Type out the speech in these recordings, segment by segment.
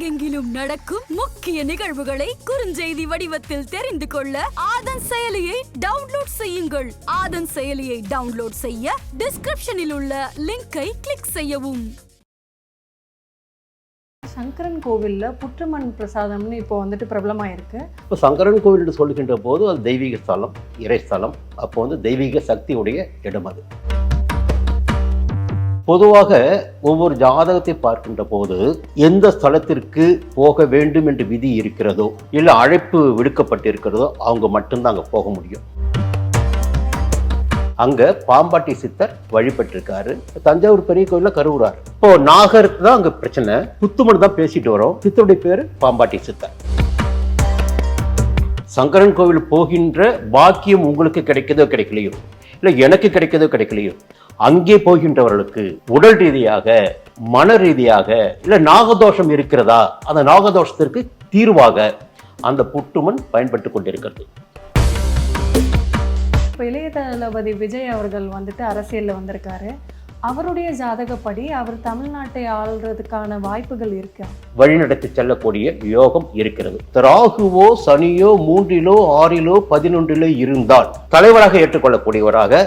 உலகெங்கிலும் நடக்கும் முக்கிய நிகழ்வுகளை குறுஞ்செய்தி வடிவத்தில் தெரிந்து கொள்ள ஆதன் செயலியை டவுன்லோட் செய்யுங்கள். ஆதன் செயலியை டவுன்லோட் செய்ய டிஸ்கிரிப்ஷனில் உள்ள லிங்கை கிளிக் செய்யவும். சங்கரன் கோவில்ல புற்றுமண் பிரசாதம்னு இப்போ வந்துட்டு பிரபலமாயிருக்கு. இப்போ சங்கரன் கோவில் என்று சொல்லுகின்ற போது அது தெய்வீக ஸ்தலம் இறை ஸ்தலம். அப்போ வந்து தெய்வீக சக்தியுடைய இடம் அது. பொதுவாக ஒவ்வொரு ஜாதகத்தை பார்க்கின்ற போது எந்த ஸ்தலத்திற்கு போக வேண்டும் என்று விதி இருக்கிறதோ இல்லை அழைப்பு விடுக்கப்பட்டிருக்கிறதோ அவங்க மட்டும்தான் அங்கே போக முடியும். அங்க பாம்பாட்டி சித்தர் வழிபட்டிருக்காரு. தஞ்சாவூர் பெரிய கோயில்ல கருவுறார் இப்போ நாகர் தான் அங்க பிரச்சனை. புத்துமணி தான் பேசிட்டு வரோம். சித்தருடைய பேரு பாம்பாட்டி சித்தர். சங்கரன் கோவில் போகின்ற பாக்கியம் உங்களுக்கு கிடைக்கதோ கிடைக்கலையோ இல்லை எனக்கு கிடைக்கதோ கிடைக்கலையோ அங்கே போகின்றவர்களுக்கு உடல் ரீதியாக மன ரீதியாக இல்லை நாகதோஷம் இருக்கிறதா? அந்த நாகதோஷத்திற்கு தீர்வாக அந்த புட்டுமண் பயன்பட்டு கொண்டிருக்கிறது. இப்போ இளைய தளபதி விஜய் அவர்கள் வந்துட்டு அரசியல்ல வந்திருக்காரு. அவருடைய ஜாதகப்படி அவர் தமிழ்நாட்டை ஆள்றதுக்கான வாய்ப்புகள் இருக்கு. வழிநடத்தி செல்லக்கூடிய யோகம் இருக்கிறது. ராகுவோ சனியோ மூன்றிலோ ஆறிலோ பதினொன்றிலோ இருந்தால் தலைவராக ஏற்றுக்கொள்ளக்கூடியவராக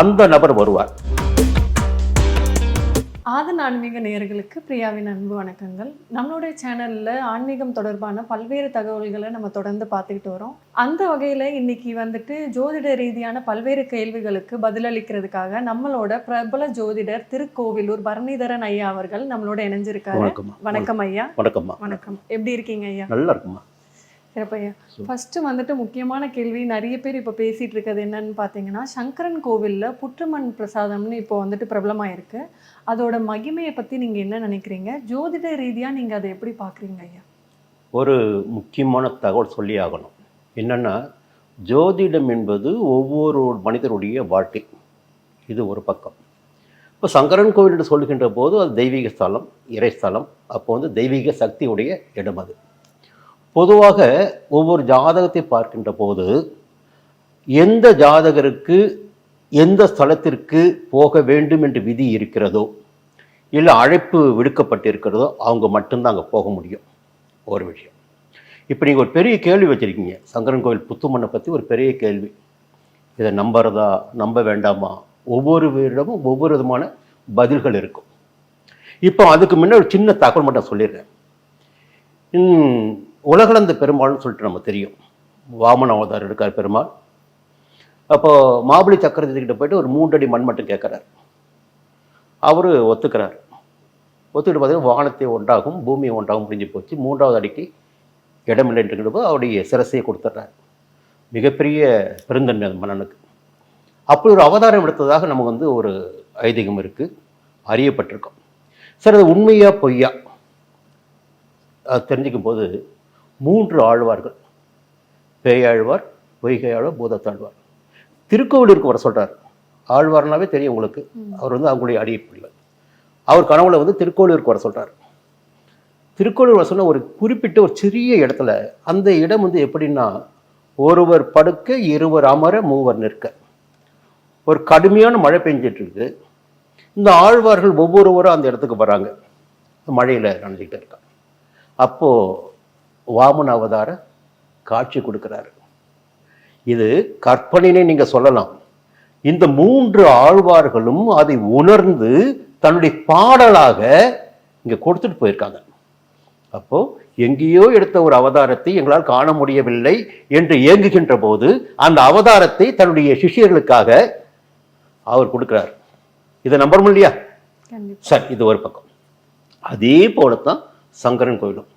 அந்த நபர் வருவார். ஆதன் ஆன்மீக நேயர்களுக்கு பிரியாவின் அன்பு வணக்கங்கள். நம்மளுடைய சேனல்ல ஆன்மீகம் தொடர்பான பல்வேறு தகவல்களை நம்ம தொடர்ந்து பார்த்துக்கிட்டு வரோம். அந்த வகையில இன்னைக்கு வந்துட்டு ஜோதிட ரீதியான பல்வேறு கேள்விகளுக்கு பதிலளிக்கிறதுக்காக நம்மளோட பிரபல ஜோதிடர் திருக்கோவிலூர் பரணிதரன் ஐயா அவர்கள் நம்மளோட இணைஞ்சிருக்காரு. வணக்கம் ஐயா. வணக்கம்மா. வணக்கம். எப்படி இருக்கீங்க ஐயா? நல்லா இருக்குமா சிறப்பையா ஃபர்ஸ்ட் வந்துட்டு முக்கியமான கேள்வி நிறைய பேர் இப்போ பேசிட்டு இருக்கிறது என்னன்னு பார்த்தீங்கன்னா சங்கரன் கோவில்ல புற்றுமண் பிரசாதம்னு இப்போ வந்துட்டு பிரபலமாயிருக்கு. அதோட மகிமையை பத்தி நீங்க என்ன நினைக்கிறீங்க? ஜோதிட ரீதியா நீங்க அதை எப்படி பாக்குறீங்க ஐயா? ஒரு முக்கியமான தகவல் சொல்லி ஆகணும். என்னன்னா ஜோதிடம் என்பது ஒவ்வொரு மனிதருடைய வாழ்க்கை. இது ஒரு பக்கம். இப்போ சங்கரன் கோவில் என்று சொல்லுகின்ற போது அது தெய்வீக ஸ்தலம் இறை ஸ்தலம். அப்போ வந்து தெய்வீக சக்தியுடைய இடம் அது. பொதுவாக ஒவ்வொரு ஜாதகத்தை பார்க்கின்ற போது எந்த ஜாதகருக்கு எந்த ஸ்தலத்திற்கு போக வேண்டும் என்று விதி இருக்கிறதோ இல்லை அழைப்பு விடுக்கப்பட்டிருக்கிறதோ அவங்க மட்டும்தான் அங்கே போக முடியும். ஒரு விஷயம். இப்போ நீங்கள் ஒரு பெரிய கேள்வி வச்சுருக்கீங்க. சங்கரன் கோவில் புத்துமண்ணை பற்றி ஒரு பெரிய கேள்வி. இதை நம்புறதா நம்ப வேண்டாமா? ஒவ்வொரு வீரிடமும் ஒவ்வொரு விதமான பதில்கள் இருக்கும். இப்போ அதுக்கு முன்னே ஒரு சின்ன தகவல் மட்டும் சொல்லிடுறேன். உலகளந்த பெருமாள்னு சொல்லிட்டு நம்ம தெரியும். வாமன அவதார் இருக்கார் பெருமாள். அப்போ மாபலி சக்கரவர்த்தி கிட்ட போயிட்டு ஒரு மூன்றடி மண் மட்டும் கேட்குறார். அவர் ஒத்துக்கிறார். ஒத்துக்கிட்டு பார்த்தீங்கன்னா வானத்தை ஒன்றாகும் பூமியை ஒன்றாகும் முடிஞ்சு போச்சு. மூன்றாவது அடிக்கு இடமில்லைன்ற போது அவருடைய சிரசையை கொடுத்துட்றாரு. மிகப்பெரிய பெருந்தன்மை அந்த மன்னனுக்கு. அப்படி ஒரு அவதாரம் எடுத்ததாக நமக்கு வந்து ஒரு ஐதீகம் இருக்குது அறியப்பட்டிருக்கோம். சார் அது உண்மையாக பொய்யா? அது தெரிஞ்சுக்கும் போது மூன்று ஆழ்வார்கள். பேயாழ்வார் பொய்கை ஆழ்வார் பூதத்தாழ்வார். திருக்கோவிலூருக்கு வர சொல்றார். ஆழ்வார்னாவே தெரியும் உங்களுக்கு. அவர் வந்து அவங்களுடைய அடிப்பிள்ளை அவர் கனவுல வந்து திருக்கோவிலூருக்கு வர சொல்றார். திருக்கோவிலூர் வர சொன்ன ஒரு குறிப்பிட்ட ஒரு சிறிய இடத்துல அந்த இடம் வந்து எப்படின்னா ஒருவர் படுக்க இருவர் அமர மூவர் நிற்க. ஒரு கடுமையான மழை பெஞ்சிட்டு இருக்கு இந்த ஆழ்வார்கள் ஒவ்வொருவரும் அந்த இடத்துக்கு வராங்க. மழையில் நனைஞ்சிக்கிட்டு இருக்காங்க. அப்போ வாமன அவதார காட்சி கொடுக்கிறாரு. இது கற்பனைனே நீங்க சொல்லலாம். இந்த மூன்று ஆழ்வார்களும் அதை உணர்ந்து தன்னுடைய பாடலாக இங்க கொடுத்துட்டு போயிருக்காங்க. அப்போ எங்கேயோ எடுத்த ஒரு அவதாரத்தை எங்களால் காண முடியவில்லை என்று ஏங்குகின்ற போது அந்த அவதாரத்தை தன்னுடைய சிஷ்யர்களுக்காக அவர் கொடுக்கிறார். இதை நம்பணும் இல்லையா? சரி இது ஒரு பக்கம். அதே போலத்தான் சங்கரன் கோவிலும்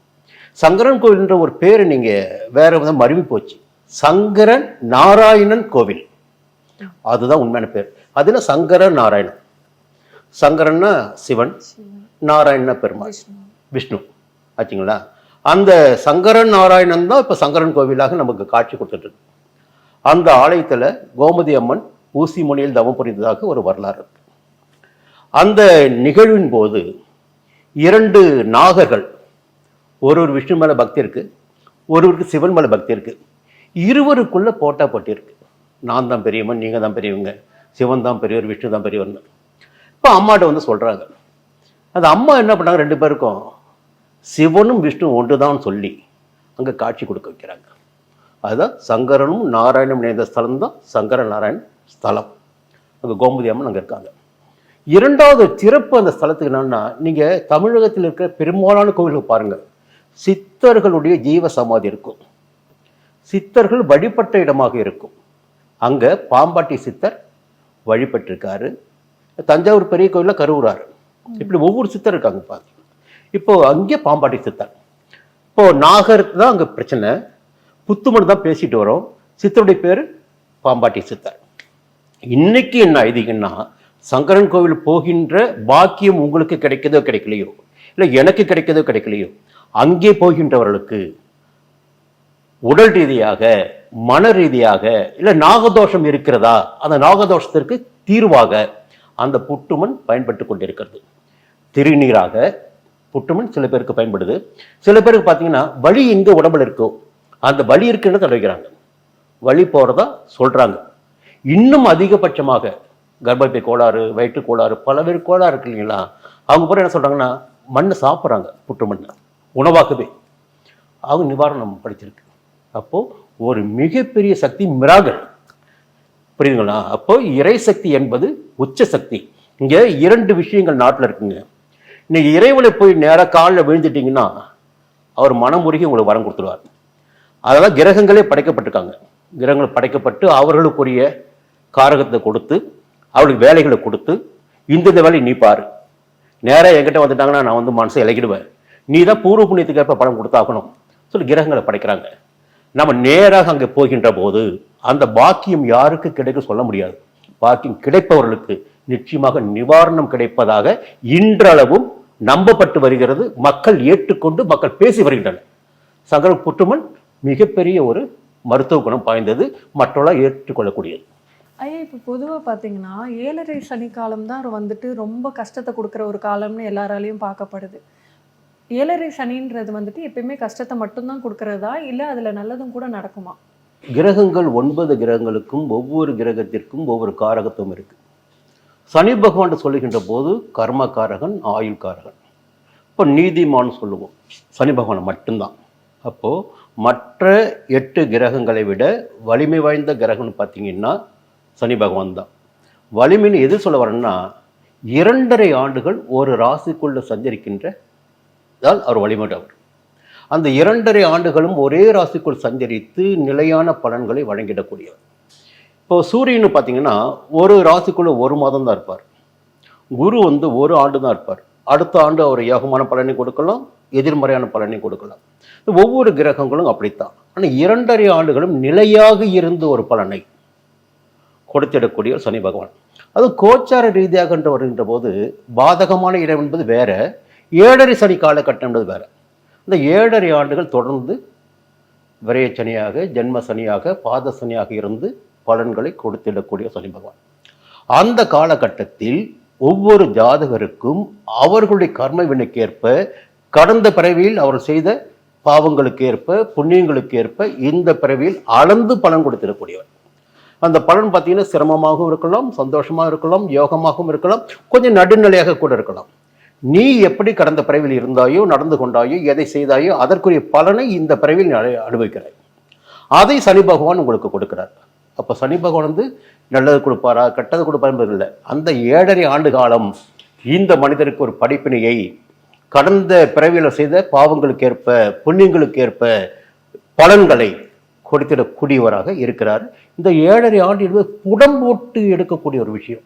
சங்கரன் கோவில்ன்ற ஒரு பேர் நீங்கள் வேற விதம் மருவி போச்சு. சங்கரன் நாராயணன் கோவில். அதுதான் உண்மையான பேர். அதுல சங்கர நாராயணன். சங்கரன்னா சிவன் நாராயண பெருமாள். விஷ்ணு. ஆச்சுங்களா? அந்த சங்கரன் நாராயணன் தான் இப்போ சங்கரன் கோவிலாக நமக்கு காட்சி கொடுத்துட்டு. அந்த ஆலயத்தில் கோமதி அம்மன் ஊசி மொழியில் தவம் புரிந்ததாக ஒரு வரலாறு இருக்கு. அந்த நிகழ்வின் போது இரண்டு நாகர்கள் ஒருவர் விஷ்ணு மேலே பக்தி இருக்குது ஒருவருக்கு சிவன் மேலே பக்தி இருக்குது இருவருக்குள்ளே போட்டா போட்டி இருக்குது நான் தான் பெரியவன் நீங்கள் தான் பெரியவங்க சிவன் தான் பெரியவர் விஷ்ணு தான் பெரியவர்னு. இப்போ அம்மாட்ட வந்து சொல்கிறாங்க அந்த அம்மா என்ன பண்ணாங்க? ரெண்டு பேருக்கும் சிவனும் விஷ்ணு ஒன்றுதான் சொல்லி அங்கே காட்சி கொடுக்க வைக்கிறாங்க. அதுதான் சங்கரனும் நாராயணனும் இணைந்த ஸ்தலம் தான் சங்கர நாராயண் ஸ்தலம். அங்கே கோமதி அம்மன் அங்கே இருக்காங்க. இரண்டாவது சிறப்பு அந்த ஸ்தலத்துக்கு என்னன்னா நீங்கள் தமிழகத்தில் இருக்கிற பெரும்பாலான கோவிலுக்கு பாருங்கள் சித்தர்களுடைய ஜீவ சமாதி இருக்கும். சித்தர்கள் வழிபட்ட இடமாக இருக்கும். அங்கே பாம்பாட்டி சித்தர் வழிபட்டிருக்காரு. தஞ்சாவூர் பெரிய கோயிலில் கருவுறாரு. இப்படி ஒவ்வொரு சித்தர் இருக்காங்க பாருங்க இப்போ அங்கே பாம்பாட்டி சித்தர். இப்போ நாகர் தான் அங்கே பிரச்சனை. புத்துமணி தான் பேசிட்டு வரோம். சித்தருடைய பேர் பாம்பாட்டி சித்தர். இன்னைக்கு என்ன ஐதீகம்னா சங்கரன் கோவில் போகின்ற பாக்கியம் உங்களுக்கு கிடைக்கதோ கிடைக்கலையோ? இல்லை எனக்கு கிடைக்கதோ கிடைக்கலையோ? அங்கே போகின்றவர்களுக்கு உடல் ரீதியாக மன ரீதியாக இல்லை நாகதோஷம் இருக்கிறதா? அந்த நாகதோஷத்திற்கு தீர்வாக அந்த புட்டுமண் பயன்பட்டு கொண்டிருக்கிறது. திருநீராக புட்டுமண் சில பேருக்கு பயன்படுது. சில பேருக்கு பார்த்தீங்கன்னா வழி எங்கே உடம்புல இருக்கோ அந்த வழி இருக்குன்னு தடவைக்கிறாங்க வழி போகிறதா சொல்கிறாங்க இன்னும் அதிகபட்சமாக கர்ப்பப்பை கோளாறு வயிற்று கோளாறு பல பேர் கோளாறு இருக்கு இல்லைங்களா? அவங்க பூரா என்ன சொல்கிறாங்கன்னா மண்ணை சாப்பிட்றாங்க புட்டு மண்ணை உணவாகவே அவங்க நிவாரணம் படிச்சிருக்கு. அப்போது ஒரு மிகப்பெரிய சக்தி மிராகல். புரியுதுங்களா? அப்போ இறை சக்தி என்பது உச்ச சக்தி. இங்கே இரண்டு விஷயங்கள் நாட்டில் இருக்குங்க. இன்னைக்கு இறைவனை போய் நேராக காலில் விழுந்துட்டீங்கன்னா அவர் மனமுருகி உங்களுக்கு வரம் கொடுத்துருவார். அதெல்லாம் கிரகங்களே படைக்கப்பட்டிருக்காங்க. கிரகங்கள் படைக்கப்பட்டு அவர்களுக்குரிய காரகத்தை கொடுத்து அவளுக்கு வேலைகளை கொடுத்து இந்தந்த வேலையை நீ பாரு நேராக என்கிட்ட வந்துட்டாங்கன்னா நான் வந்து மனசை இலகிடுவேன் நீ தான் பூர்வ புண்ணியத்துக்கு ஏற்ப பணம் கொடுத்தாகணும். சொல்லி கிரகங்களை படைக்கிறாங்க. நம்ம நேராக அங்கே போகின்ற போது அந்த பாக்கியம் யாருக்கு கிடைக்கும் சொல்ல முடியாது. பாக்கியம் கிடைப்பவர்களுக்கு நிச்சயமாக நிவாரணம் கிடைப்பதாக இன்றளவும் நம்பப்பட்டு வருகிறது. மக்கள் ஏற்றுக்கொண்டு மக்கள் பேசி வருகின்றனர். சங்கர புற்றுமன் மிகப்பெரிய ஒரு மருத்துவ குணம் பாய்ந்தது மற்றவர்களால் ஏற்றுக்கொள்ளக்கூடியது. ஐயா இப்போ பொதுவாக பார்த்தீங்கன்னா ஏழரை சனி காலம் தான் வந்துட்டு ரொம்ப கஷ்டத்தை கொடுக்குற ஒரு காலம்னு எல்லாராலையும் பார்க்கப்படுது. ஏழரை சனின்றது வந்துட்டு எப்பயுமே கஷ்டத்தை மட்டும்தான் கொடுக்கறதா? இல்லை அதில் நல்லதும் கூட நடக்குமா? கிரகங்கள் ஒன்பது கிரகங்களுக்கும் ஒவ்வொரு கிரகத்திற்கும் ஒவ்வொரு காரகத்துவம் இருக்கு. சனி பகவான் சொல்லுகின்ற போது கர்மகாரகன் ஆயுள்காரகன் இப்போ நீதிமான் சொல்லுவோம். சனி பகவான் மட்டும்தான். அப்போது மற்ற எட்டு கிரகங்களை விட வலிமை வாய்ந்த கிரகம்னு பார்த்தீங்கன்னா சனி பகவான் தான். வலிமைன்னு எது சொல்ல வரேன்னா இரண்டரை ஆண்டுகள் ஒரு ராசிக்குள்ளே சஞ்சரிக்கின்ற தான் அவர் வழிபட்டவர். அந்த இரண்டரை ஆண்டுகளும் ஒரே ராசிக்குள் சஞ்சரித்து நிலையான பலன்களை வழங்கிடக்கூடியவர். இப்போ சூரியன் பார்த்தீங்கன்னா ஒரு ராசிக்குள்ள ஒரு மாதம் தான் இருப்பார். குரு வந்து ஒரு ஆண்டு தான் இருப்பார். அடுத்த ஆண்டு அவர் யோகமான பலனை கொடுக்கலாம் எதிர்மறையான பலனை கொடுக்கலாம். ஒவ்வொரு கிரகங்களும் அப்படித்தான். ஆனால் இரண்டரை ஆண்டுகளும் நிலையாக இருந்து ஒரு பலனை கொடுத்திடக்கூடிய சனி பகவான். அது கோச்சார ரீதியாக என்று வருகின்ற போது பாதகமான இடம் என்பது வேற ஏழரை சனி காலகட்டம் என்பது வேறு. இந்த ஏழரை ஆண்டுகள் தொடர்ந்து விரைய சனியாக ஜென்ம சனியாக பாத சனியாக இருந்து பலன்களை கொடுத்திடக்கூடிய சனி பகவான். அந்த காலகட்டத்தில் ஒவ்வொரு ஜாதகருக்கும் அவர்களுடைய கர்ம வினைக்கேற்ப கடந்த பிறவியில் அவர் செய்த பாவங்களுக்கு ஏற்ப புண்ணியங்களுக்கு ஏற்ப இந்த பிறவியில் அளந்து பலன் கொடுத்திடக்கூடியவர். அந்த பலன் பார்த்தீங்கன்னா சிரமமாகவும் இருக்கலாம் சந்தோஷமாக இருக்கலாம் யோகமாகவும் இருக்கலாம் கொஞ்சம் நடுநிலையாக கூட இருக்கலாம். நீ எப்படி கடந்த பிறவியில் இருந்தாயோ நடந்து கொண்டாயோ எதை செய்தாயோ அதற்குரிய பலனை இந்த பிறவியில் அனுபவிக்கிறாய். அதை சனி பகவான் உங்களுக்கு கொடுக்கிறார். அப்போ சனி பகவான் வந்து நல்லது கொடுப்பாரா கெட்டது கொடுப்பார் என்பது இல்லை. அந்த ஏழரை ஆண்டு காலம் இந்த மனிதருக்கு ஒரு படிப்பினையை கடந்த பிறவியில் செய்த பாவங்களுக்கு ஏற்ப புண்ணியங்களுக்கு ஏற்ப பலன்களை கொடுத்திடக்கூடியவராக இருக்கிறார். இந்த ஏழரை ஆண்டு என்பது புடம் போட்டு எடுக்கக்கூடிய ஒரு விஷயம்.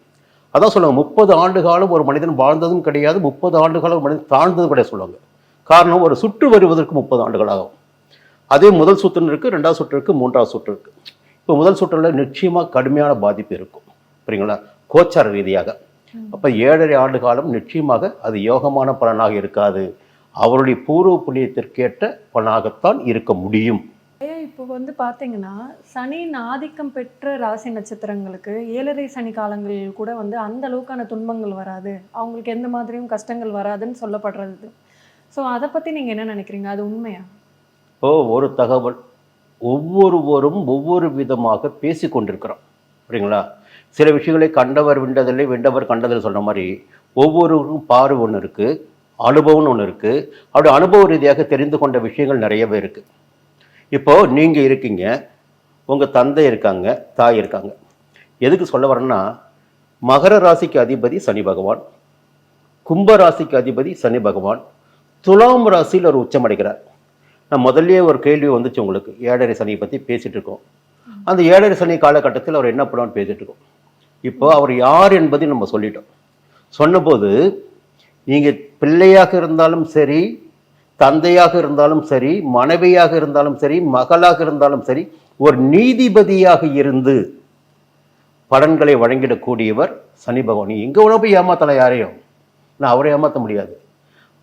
அதான் சொல்லுவாங்க முப்பது ஆண்டு காலம் ஒரு மனிதன் வாழ்ந்ததும் கிடையாது முப்பது ஆண்டு காலம் ஒரு மனிதன் தாழ்ந்ததும் கிடையாது சொல்லுவாங்க. காரணம் ஒரு சுற்று வருவதற்கு முப்பது ஆண்டுகள் ஆகும் அதே முதல் சுற்றுன்னு இருக்குது ரெண்டாவது சுற்று இருக்கு மூன்றாவது சுற்று இருக்குது இப்போ முதல் சுற்றில் நிச்சயமாக கடுமையான பாதிப்பு இருக்கும். சரிங்களா கோச்சார ரீதியாக. அப்போ ஏழரை ஆண்டு காலம் நிச்சயமாக அது யோகமான பலனாக இருக்காது. அவருடைய பூர்வ புண்ணியத்திற்கேற்ற பலனாகத்தான் இருக்க முடியும். வந்து பார்த்தீங்கன்னா சனியின் ஆதிக்கம் பெற்ற ராசி நட்சத்திரங்களுக்கு ஏழரை சனி காலங்களில் கூட வந்து அந்த அளவுக்கான துன்பங்கள் வராது. அவங்களுக்கு எந்த மாதிரியும் கஷ்டங்கள் வராதுன்னு சொல்லப்படுறது. ஸோ அதை பற்றி நீங்கள் என்ன நினைக்கிறீங்க? அது உண்மையா? இப்போ ஒரு தகவல். ஒவ்வொருவரும் ஒவ்வொரு விதமாக பேசி கொண்டிருக்கிறோம். சரிங்களா சில விஷயங்களை கண்டவர் விண்டதில்லை வெண்டவர் கண்டதில்லை சொன்ன மாதிரி ஒவ்வொருவருக்கும் பார்வை ஒன்று இருக்குது அனுபவம்னு ஒன்று இருக்குது அப்படி அனுபவ ரீதியாக தெரிந்து கொண்ட விஷயங்கள் நிறையவே இருக்குது இப்போது நீங்கள் இருக்கீங்க உங்கள் தந்தை இருக்காங்க தாய் இருக்காங்க. எதுக்கு சொல்ல வரேன்னா மகர ராசிக்கு அதிபதி சனி பகவான் கும்ப ராசிக்கு அதிபதி சனி பகவான் துலாம் ராசியில் ஒரு உச்சமடைகிறார் நான் முதல்லயே ஒரு கேள்வி வந்துச்சு உங்களுக்கு ஏழரை சனியை பற்றி பேசிட்டு இருக்கோம். அந்த ஏழரை சனி காலகட்டத்தில் அவர் என்ன பண்ணுவான்னு பேசிட்டு இருக்கோம். இப்போ அவர் யார் என்பதை நம்ம சொல்லிட்டோம். சொன்னபோது நீங்கள் பிள்ளையாக இருந்தாலும் சரி தந்தையாக இருந்தாலும் சரி மனைவியாக இருந்தாலும் சரி மகளாக இருந்தாலும் சரி ஒரு நீதிபதியாக இருந்து பலன்களை வழங்கிடக்கூடியவர் சனி பகவான். எங்கே உணவு போய் ஏமாத்தலாம் யாரையும். நான் அவரை ஏமாற்ற முடியாது.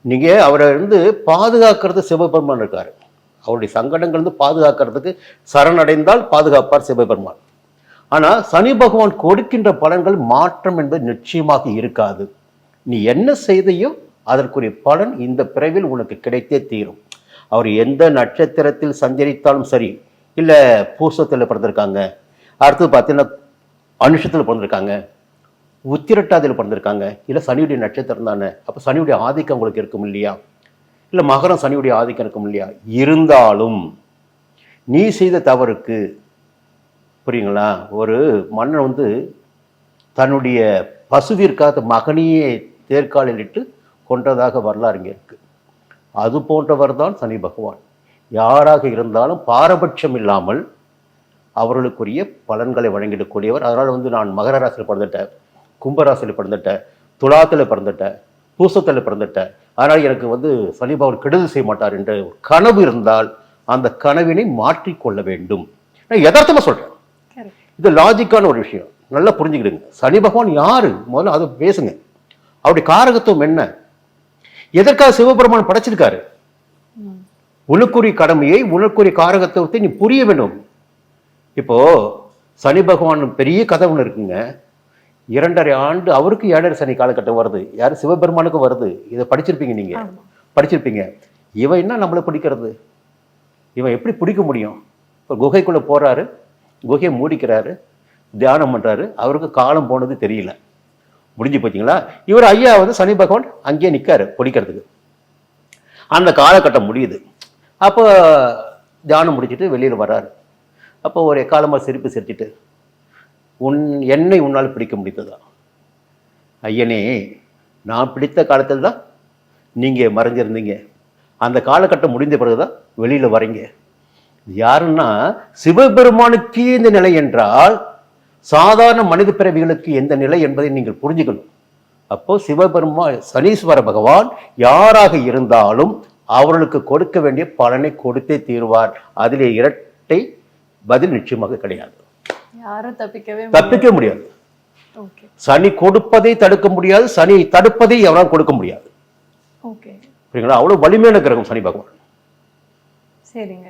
நீங்கள் அவரை இருந்து பாதுகாக்கிறது சிவபெருமான் இருக்கார். அவருடைய சங்கடங்கள் பாதுகாக்கிறதுக்கு சரணடைந்தால் பாதுகாப்பார் சிவபெருமான். ஆனால் சனி பகவான் கொடுக்கின்ற பலன்கள் மாற்றம் என்பது நிச்சயமாக இருக்காது. நீ என்ன செய்தையோ அதற்குரிய பலன் இந்த பிறவில் உனக்கு கிடைத்தே தீரும். அவர் எந்த நட்சத்திரத்தில் சஞ்சரித்தாலும் சரி இல்லை பூசத்தில் பிறந்திருக்காங்க அடுத்தது பார்த்தீங்கன்னா அனுஷத்தில் பிறந்திருக்காங்க உத்திரட்டாதியில் பிறந்திருக்காங்க இல்லை சனியுடைய நட்சத்திரம் தானே அப்போ சனியுடைய ஆதிக்கம் உங்களுக்கு இருக்கும் இல்லையா? இல்லை மகரம் சனியுடைய ஆதிக்கம் இருக்கும் இல்லையா? இருந்தாலும் நீ செய்த தவறுக்கு புரியுங்களா? ஒரு மன்னன் வந்து தன்னுடைய பசுவிற்காக மகனையே தேர்காலில் இட்டு கொன்றதாக வரலாறு இங்கே இருக்கு. அது போன்றவர் தான் சனி பகவான். யாராக இருந்தாலும் பாரபட்சம் இல்லாமல் அவர்களுக்குரிய பலன்களை வழங்கிடக்கூடியவர். அதனால் வந்து நான் மகர ராசியில் பிறந்துட்டேன் கும்பராசியில் பிறந்துட்டேன் துலாத்தில் பிறந்துட்டேன் பூசத்தில் பிறந்துட்டேன். அதனால் எனக்கு வந்து சனி பகவான் கெடுதல் செய்ய மாட்டார் என்ற ஒரு கனவு இருந்தால் அந்த கனவினை மாற்றிக்கொள்ள வேண்டும். நான் யதார்த்தமாக சொல்கிறேன் இது லாஜிக்கான ஒரு விஷயம். நல்லா புரிஞ்சுக்கிடுங்க. சனி பகவான் யாரு? முதல்ல அதை பேசுங்க. அவருடைய காரகத்துவம் என்ன? எதற்காக சிவபெருமான் படைச்சிருக்காரு? ம். உனக்குரிய கடமையை உனக்குரிய காரகத்துவத்தை நீ புரிய வேண்டும். இப்போ சனி பகவான் பெரிய கதை ஒன்று இருக்குங்க. இரண்டரை ஆண்டு அவருக்கு ஏழரை சனி காலகட்டம் வருது. யார்? சிவபெருமானுக்கும் வருது. இதை படிச்சிருப்பீங்க நீங்க. படிச்சிருப்பீங்க. இவன் என்ன நம்மளை பிடிக்கிறது? இவன் எப்படி பிடிக்க முடியும்? இப்போ குகைக்குள்ளே போறாரு. குகையை மூடிக்கிறாரு. தியானம் பண்றாரு. அவருக்கு காலம் போனது தெரியல. முடிஞ்சு போச்சுங்களா? இவர் ஐயா வந்து சனி பகவான் அங்கேயே நிற்காரு பிடிக்கிறதுக்கு அந்த காலகட்டம் முடியுது. அப்போ தியானம் முடிச்சிட்டு வெளியில் வர்றாரு. அப்போ ஒரு எக்காலமாக சிரிப்பு சிரிச்சிட்டு உன் என்னை உன்னால் பிடிக்க முடித்ததா ஐயனே நான் பிடித்த காலத்தில் தான் நீங்கள் மறைஞ்சிருந்தீங்க. அந்த காலகட்டம் முடிந்த பிறகு தான் வெளியில் வரீங்க யாருன்னா சிவபெருமானுக்கே இந்த நிலை என்றால் சாதாரண மனித பிறவிகளுக்கு எந்த நிலை என்பதை நீங்கள் புரிஞ்சுக்கணும். அப்போ சிவபெருமான் சனீஸ்வர பகவான் யாராக இருந்தாலும் அவர்களுக்கு கொடுக்க வேண்டிய பலனை கொடுத்தே தீர்வார். அதிலே இரட்டை பதில் நிச்சயமாக கிடையாது. யாரும் தப்பிக்கவே தப்பிக்க முடியாது. சனி கொடுப்பதை தடுக்க முடியாது. சனி தடுப்பதை எவரால் கொடுக்க முடியாது. புரியுங்களா அவ்வளவு வலிமையான கிரகம் சனி பகவான். சரிங்க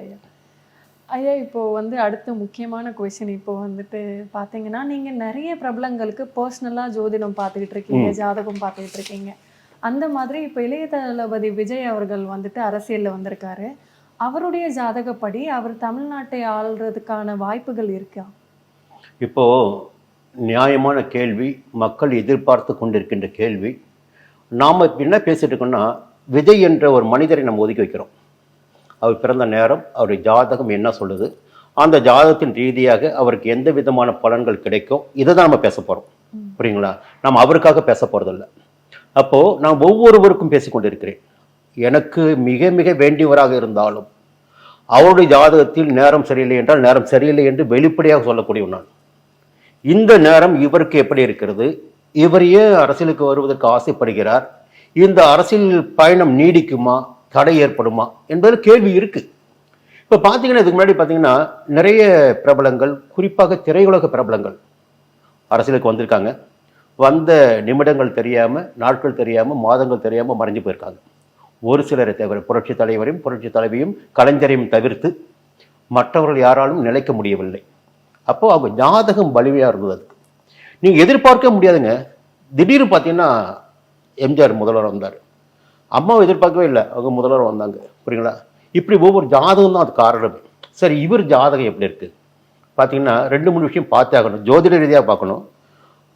ஐயா ஐயா இப்போ வந்து அடுத்த முக்கியமான கொஷின் இப்போ வந்துட்டு பார்த்தீங்கன்னா நீங்க நிறைய பிரபலங்களுக்கு பர்சனலாக ஜோதிடம் பார்த்துக்கிட்டு இருக்கீங்க ஜாதகம் பார்த்துக்கிட்டு இருக்கீங்க. அந்த மாதிரி இப்போ இளைய தளபதி விஜய் அவர்கள் வந்துட்டு அரசியல்ல வந்திருக்காரு. அவருடைய ஜாதகப்படி அவர் தமிழ்நாட்டை ஆள்றதுக்கான வாய்ப்புகள் இருக்கா? இப்போ நியாயமான கேள்வி மக்கள் எதிர்பார்த்து கொண்டிருக்கின்ற கேள்வி. நாம் என்ன பேசிட்டு இருக்கோம்னா விஜய் என்ற ஒரு மனிதரை நம்ம ஒதுக்கி வைக்கிறோம். அவர் பிறந்த நேரம் அவருடைய ஜாதகம் என்ன சொல்லுது? அந்த ஜாதகத்தின் ரீதியாக அவருக்கு எந்த விதமான பலன்கள் கிடைக்கும்? இதை தான் நம்ம பேச போகிறோம் புரியுங்களா? நம்ம அவருக்காக பேச போகிறதில்ல அப்போது நான் ஒவ்வொருவருக்கும் பேசிக்கொண்டிருக்கிறேன் எனக்கு மிக மிக வேண்டியவராக இருந்தாலும் அவருடைய ஜாதகத்தில் நேரம் சரியில்லை என்றால் நேரம் சரியில்லை என்று வெளிப்படையாக சொல்லக்கூடிய நான். இந்த நேரம் இவருக்கு எப்படி இருக்கிறது? இவர் ஏன் அரசியலுக்கு வருவதற்கு ஆசைப்படுகிறார். இந்த அரசியல் பயணம் நீடிக்குமா? தடை ஏற்படுமா என்பது கேள்வி இருக்கு. இப்போ பார்த்தீங்கன்னா இதுக்கு முன்னாடி பார்த்தீங்கன்னா நிறைய பிரபலங்கள் குறிப்பாக திரையுலக பிரபலங்கள் அரசியலுக்கு வந்திருக்காங்க. வந்த நிமிடங்கள் தெரியாமல் நாட்கள் தெரியாமல் மாதங்கள் தெரியாமல் மறைஞ்சு போயிருக்காங்க. ஒரு சிலரை தவிர புரட்சி தலைவரையும் புரட்சி தலைவியும் கலைஞரையும் தவிர்த்து மற்றவர்கள் யாராலும் நிலைக்க முடியவில்லை. அப்போ அவங்க ஜாதகம் வலிமையாக இருந்தது அதுக்கு. நீங்கள் எதிர்பார்க்க முடியாதுங்க. திடீர்னு பார்த்தீங்கன்னா எம்ஜிஆர் முதல்வர் வந்தார். அம்மாவை எதிர்பார்க்கவே இல்லை. அவங்க முதல்வர் வந்தாங்க. புரியுங்களா? இப்படி ஒவ்வொரு ஜாதகம் தான் அது காரணம். சரி இவர் ஜாதகம் எப்படி இருக்குது பார்த்தீங்கன்னா ரெண்டு மூணு விஷயம் பார்த்தே ஆகணும். ஜோதிட ரீதியாக பார்க்கணும்.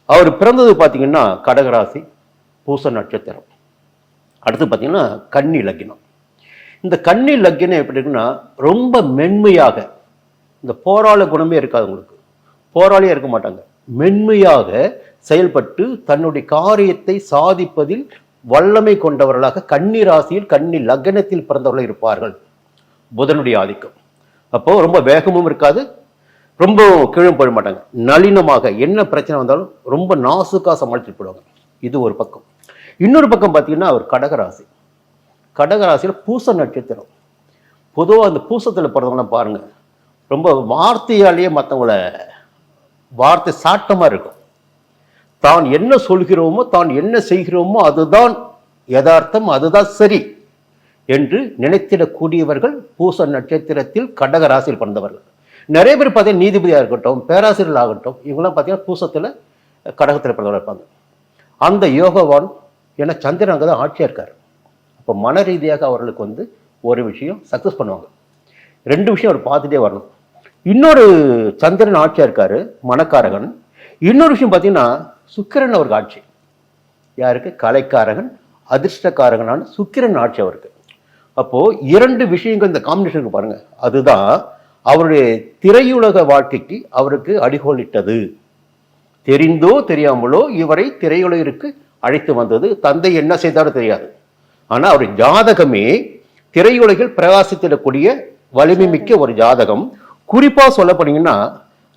அவர் பிறந்தது பார்த்தீங்கன்னா கடகராசி பூச நட்சத்திரம். அடுத்து பார்த்தீங்கன்னா கன்னி லக்கினம் இந்த கன்னி லக்கினம் எப்படி இருக்குன்னா ரொம்ப மென்மையாக இந்த போராள குணமே இருக்காது உங்களுக்கு. போராளியாக இருக்க மாட்டாங்க. மென்மையாக செயல்பட்டு தன்னுடைய காரியத்தை சாதிப்பதில் வல்லமை கொண்டவர்களாக கன்னி ராசியில் கன்னி லக்னத்தில் பிறந்தவர்கள் இருப்பார்கள். புதனுடைய ஆதிக்கம். அப்போ ரொம்ப வேகமும் இருக்காது ரொம்ப கீழும் போயிட மாட்டாங்க. நளினமாக என்ன பிரச்சனை வந்தாலும் ரொம்ப நாசுக்காக சமாளிச்சுட்டு போடுவாங்க இது ஒரு பக்கம். இன்னொரு பக்கம் பார்த்தீங்கன்னா அவர் கடகராசி. கடகராசியில் பூச நட்சத்திரம். பொதுவாக அந்த பூசத்தில் பிறந்தவங்களாம் பாருங்கள் ரொம்ப வார்த்தையாலேயே மற்றவங்கள வார்த்தை சாட்டமாக இருக்கும். தான் என்ன சொல்கிறோமோ தான் என்ன செய்கிறோமோ அதுதான் யதார்த்தம் அதுதான் சரி என்று நினைத்திடக்கூடியவர்கள் பூச நட்சத்திரத்தில் கடக ராசியில் பிறந்தவர்கள். நிறைய பேர் பார்த்தீங்கன்னா நீதிபதியாக இருக்கட்டும் பேராசிரியர்கள் ஆகட்டும் இவங்கெல்லாம் பார்த்தீங்கன்னா பூசத்தில் கடகத்தில் பிறந்தவர்கள் இருப்பாங்க. அந்த யோகவான் ஏன்னா சந்திரன் அங்கே தான் ஆட்சியாக இருக்கார். அப்போ மன ரீதியாக அவர்களுக்கு வந்து ஒரு விஷயம் சக்ஸஸ் பண்ணுவாங்க. ரெண்டு விஷயம் அவர் பார்த்துட்டே வரணும். இன்னொரு சந்திரன் ஆட்சியாக இருக்காரு மனக்காரகன். இன்னொரு விஷயம் பார்த்தீங்கன்னா சுக்கிரன் அவருக்கு ஆட்சி. யாருக்கு? கலைக்காரகன் அதிர்ஷ்டக்காரகனான சுக்கிரன் ஆட்சி அவருக்கு. அப்போது இரண்டு விஷயங்கள் இந்த காம்பினேஷனுக்கு பாருங்கள் அதுதான் அவருடைய திரையுலக வாழ்க்கைக்கு அவருக்கு அடிகோலிட்டது. தெரிந்தோ தெரியாமலோ இவரை திரையுலகிற்கு அழைத்து வந்தது. தந்தை என்ன செய்தாலும் தெரியாது. ஆனால் அவர் ஜாதகமே திரையுலகில் பிரகாசித்திடக்கூடிய வலிமை மிக்க ஒரு ஜாதகம். குறிப்பாக சொல்ல போனீங்கன்னா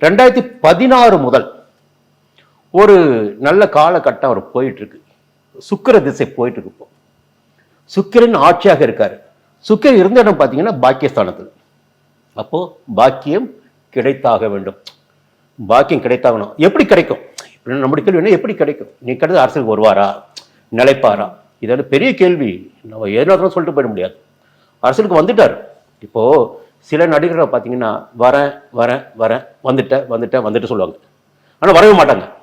ரெண்டாயிரத்தி பதினாறு முதல் ஒரு நல்ல காலகட்டம் அவர் போயிட்டுருக்கு. சுக்கர சுக்கிர திசை போயிட்டுருக்கு இப்போ. சுக்கிரன் ஆட்சியாக இருக்கார். சுக்கிரன் இருந்த இடம் பார்த்தீங்கன்னா பாக்கியஸ்தானத்தில். அப்போது பாக்கியம் கிடைத்தாக வேண்டும். பாக்கியம் கிடைத்தாகணும் எப்படி கிடைக்கும்? இப்படி நம்முடைய கேள்வி என்ன? எப்படி கிடைக்கும்? நீ கிடையாது அரசுக்கு வருவாரா? நிலைப்பாரா? இதோட பெரிய கேள்வி. நம்ம ஏதாவது சொல்லிட்டு போயிட முடியாது. அரசுக்கு வந்துட்டார். இப்போது சில நடிகர்களை பார்த்தீங்கன்னா வரேன் வரேன் வரேன் வந்துட்டேன் வந்துட்டேன் வந்துட்டு சொல்லுவாங்க. ஆனால் வரவே மாட்டாங்க.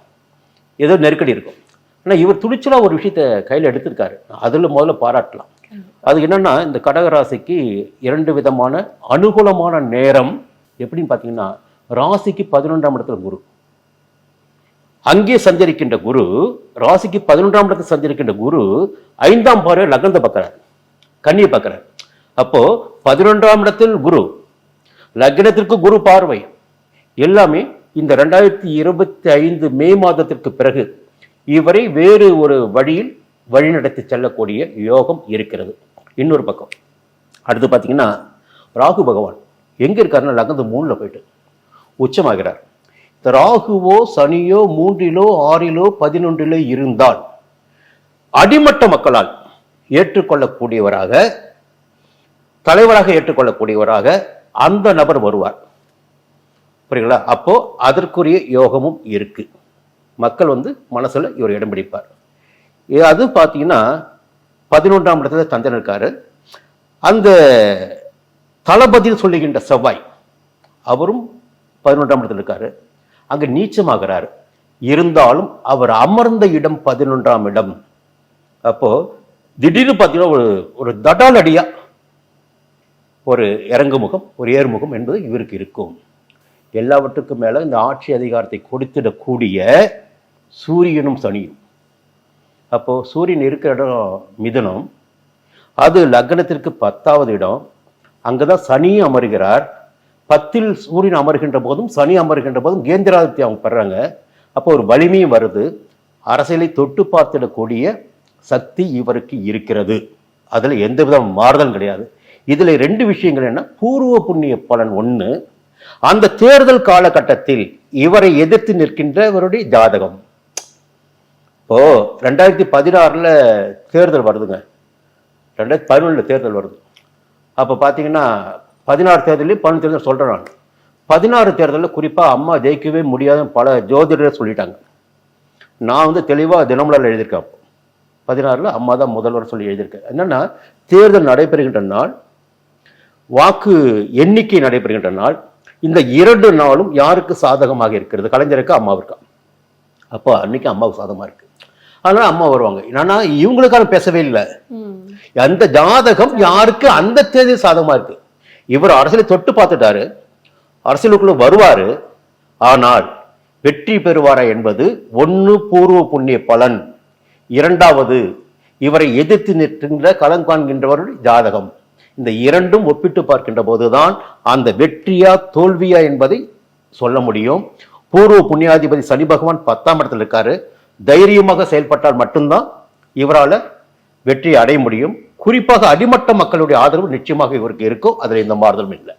ஏதோ நெருக்கடி இருக்கும். ஆனால் இவர் துணிச்சலாக ஒரு விஷயத்தை கையில் எடுத்திருக்காரு. அதில் முதல்ல பாராட்டலாம். அது என்னன்னா இந்த கடகராசிக்கு இரண்டு விதமான அனுகூலமான நேரம் எப்படின்னு பார்த்தீங்கன்னா ராசிக்கு பதினொன்றாம் இடத்துல குரு. அங்கே சஞ்சரிக்கின்ற குரு ராசிக்கு பதினொன்றாம் இடத்துல சஞ்சரிக்கின்ற குரு ஐந்தாம் பார்வை லக்னத்தை பார்க்குறார். கண்ணியை பார்க்குறார். அப்போ பதினொன்றாம் இடத்தில் குரு. லக்னத்திற்கு குரு பார்வை. எல்லாமே இந்த ரெண்டாயிரத்தி இருபத்தி ஐந்து மே மாதத்திற்கு பிறகு இவரை வேறு ஒரு வழியில் வழிநடத்தி செல்லக்கூடிய யோகம் இருக்கிறது. இன்னொரு பக்கம். அடுத்து பார்த்தீங்கன்னா ராகு பகவான் எங்கே இருக்காருன்னா லக்னத்து மூணில் போயிட்டு உச்சமாகிறார். இந்த ராகுவோ சனியோ மூன்றிலோ ஆறிலோ பதினொன்றிலோ இருந்தால் அடிமட்ட மக்களால் ஏற்றுக்கொள்ளக்கூடியவராக தலைவராக ஏற்றுக்கொள்ளக்கூடியவராக அந்த நபர் வருவார். புரியுங்களா? அப்போது அதற்குரிய யோகமும் இருக்கு. மக்கள் வந்து மனசுல இவர் இடம் பிடிப்பார். அது பார்த்தீங்கன்னா பதினொன்றாம் இடத்துல சந்திரன் இருக்காரு. அந்த தளபதியில் சொல்லுகின்ற செவ்வாய் அவரும் பதினொன்றாம் இடத்துல இருக்கார். அங்கே நீச்சமாகிறார். இருந்தாலும் அவர் அமர்ந்த இடம் பதினொன்றாம் இடம். அப்போது திடீர்னு பார்த்தீங்கன்னா ஒரு ஒரு தடாலடியாக ஒரு இறங்குமுகம் ஒரு ஏறுமுகம் என்பது இவருக்கு இருக்கும். எல்லாவற்றுக்கும் மேலே இந்த ஆட்சி அதிகாரத்தை கொடுத்திடக்கூடிய சூரியனும் சனியும். அப்போது சூரியன் இருக்கிற இடம் மிதனம். அது லக்னத்திற்கு பத்தாவது இடம். அங்கே தான் சனியும் அமர்கிறார். பத்தில் சூரியன் அமர்கின்ற போதும் சனி அமர்கின்ற போதும் கேந்திராதித்யம் அவங்க பெறாங்க அப்போ ஒரு வலிமையும் வருது. அரசியலை தொட்டு பார்த்திடக்கூடிய சக்தி இவருக்கு இருக்கிறது. அதில் எந்த வித மாறுதலும் கிடையாது. இதில் ரெண்டு விஷயங்கள் என்ன? பூர்வ புண்ணிய பலன் ஒன்று அந்த தேர்தல் காலகட்டத்தில் இவரை எதிர்த்து நிற்கின்றவருடைய ஜாதகம். இப்போ ரெண்டாயிரத்தி பதினாறுல தேர்தல் வருதுங்க. ரெண்டாயிரத்தி பதினொன்றுல தேர்தல் வருது. அப்போ பார்த்தீங்கன்னா பதினாறு தேர்தலையும் பதினொன்று தேர்தல் சொல்கிறேன் நான். பதினாறு தேர்தலில் குறிப்பாக அம்மா ஜெயிக்கவே முடியாதுன்னு பல ஜோதிடர் சொல்லிட்டாங்க. நான் வந்து தெளிவாக தினமலரில் எழுதியிருக்கேன் அப்போ. பதினாறில் அம்மா தான் முதல்வர் சொல்லி எழுதியிருக்கேன். என்னென்னா தேர்தல் நடைபெறுகின்ற நாள் வாக்கு எண்ணிக்கை நடைபெறுகின்ற நாள் இந்த இரண்டு நாளும் யாருக்கு சாதகமாக இருக்கிறது? கலைஞருக்கு அம்மாவிற்கா அப்போ அன்னைக்கு அம்மாவுக்கு சாதகமாக இருக்கு. அதனால அம்மா வருவாங்க. என்னன்னா இவங்களுக்கான பேசவே இல்லை. அந்த ஜாதகம் யாருக்கு அந்த தேதி சாதகமா இருக்கு? இவர் அரசியலை தொட்டு பார்த்துட்டாரு. அரசியலுக்குள்ள வருவாரு. ஆனால் வெற்றி பெறுவாரா என்பது ஒன்று பூர்வ புண்ணிய பலன். இரண்டாவது இவரை எதிர்த்து நிற்கின்ற களம் காண்கின்றவருடைய ஜாதகம். இந்த இரண்டும் ஒப்பிட்டு பார்க்கின்ற போதுதான் அந்த வெற்றியா தோல்வியா என்பதை சொல்ல முடியும். பூர்வ புண்ணியாதிபதி சனி பகவான் பத்தாம் இடத்துல இருக்காரு. தைரியமாக செயல்பட்டால் மட்டும்தான் இவரால் வெற்றி அடைய முடியும். குறிப்பாக அடிமட்ட மக்களுடைய ஆதரவு நிச்சயமாக இவருக்கு இருக்கும் அதில் எந்த மாறுதலும் இல்லை.